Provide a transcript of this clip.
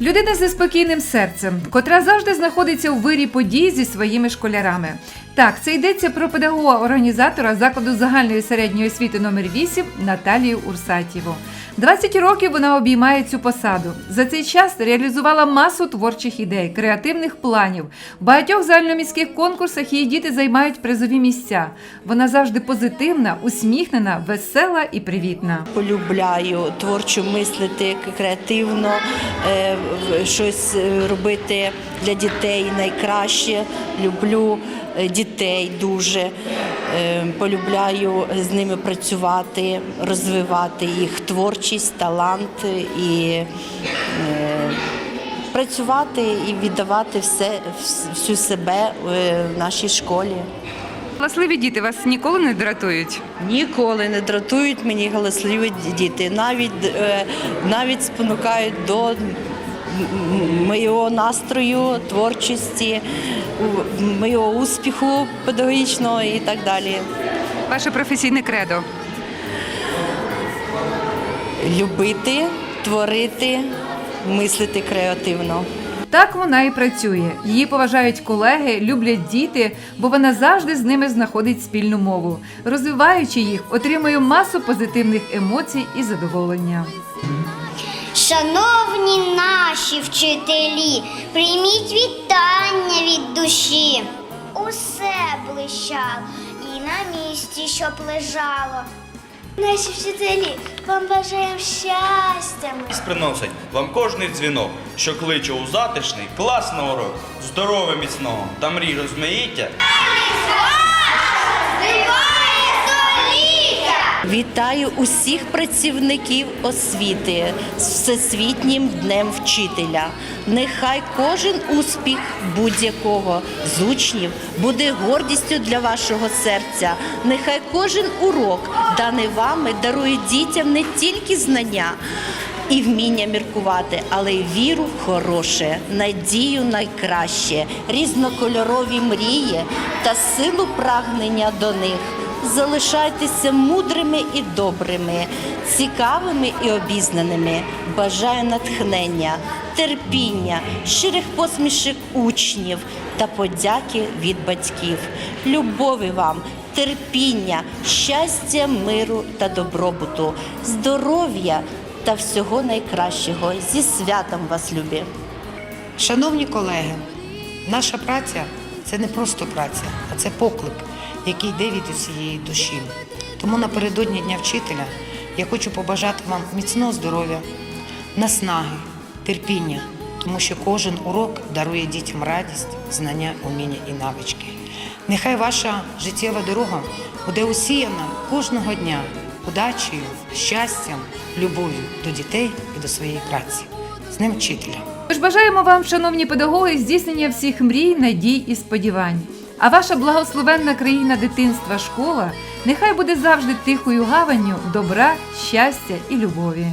Людина зі спокійним серцем, котра завжди знаходиться у вирі подій зі своїми школярами. Так, це йдеться про педагога-організатора закладу загальної середньої освіти номер 8 Наталію Урсатєву. 20 років вона обіймає цю посаду. За цей час реалізувала масу творчих ідей, креативних планів. В багатьох загальноміських конкурсах її діти займають призові місця. Вона завжди позитивна, усміхнена, весела і привітна. Полюбляю творчо мислити креативно, е, щось е, робити для дітей найкраще. Люблю е, дітей дуже. Е, Полюбляю з ними працювати, розвивати їх творчість, талант і е, працювати і віддавати все, всю себе е, в нашій школі. Галасливі діти вас ніколи не дратують. Ніколи не дратують мені галасливі діти, навіть, е, навіть спонукають до моєго настрою, творчості, моєго успіху педагогічного і так далі. Ваше професійне кредо. Любити, творити, мислити креативно. Так вона і працює. Її поважають колеги, люблять діти, бо вона завжди з ними знаходить спільну мову. Розвиваючи їх, отримує масу позитивних емоцій і задоволення. Шановні наші вчителі, прийміть вітання від душі. Усе блищало і на місці, щоб лежало. Наші вчителі, вам бажаємо щастя. ми. приносить вам кожний дзвінок, що кличе у затишний класний урок, здоров'я міцного та мрій розмаїття. Вітаю усіх працівників освіти з Всесвітнім днем вчителя. Нехай кожен успіх будь-якого з учнів буде гордістю для вашого серця. Нехай кожен урок, даний вами, дарує дітям не тільки знання. І вміння міркувати, але й віру хороше, надію найкраще, різнокольорові мрії та силу прагнення до них. Залишайтеся мудрими і добрими, цікавими і обізнаними. Бажаю натхнення, терпіння, щирих посмішок учнів та подяки від батьків. Любові вам, терпіння, щастя, миру та добробуту, здоров'я та всього найкращого. Зі святом вас любі! Шановні колеги, наша праця це не просто праця, а це поклик, який йде від усієї душі. Тому напередодні Дня вчителя я хочу побажати вам міцного здоров'я, наснаги, терпіння, тому що кожен урок дарує дітям радість, знання, уміння і навички. Нехай ваша життєва дорога буде усіяна кожного дня удачею, щастям, любов'ю до дітей і до своєї праці. З ним вчителя! Тож бажаємо вам, шановні педагоги, здійснення всіх мрій, надій і сподівань. А ваша благословенна країна дитинства школа нехай буде завжди тихою гаванню добра, щастя і любові.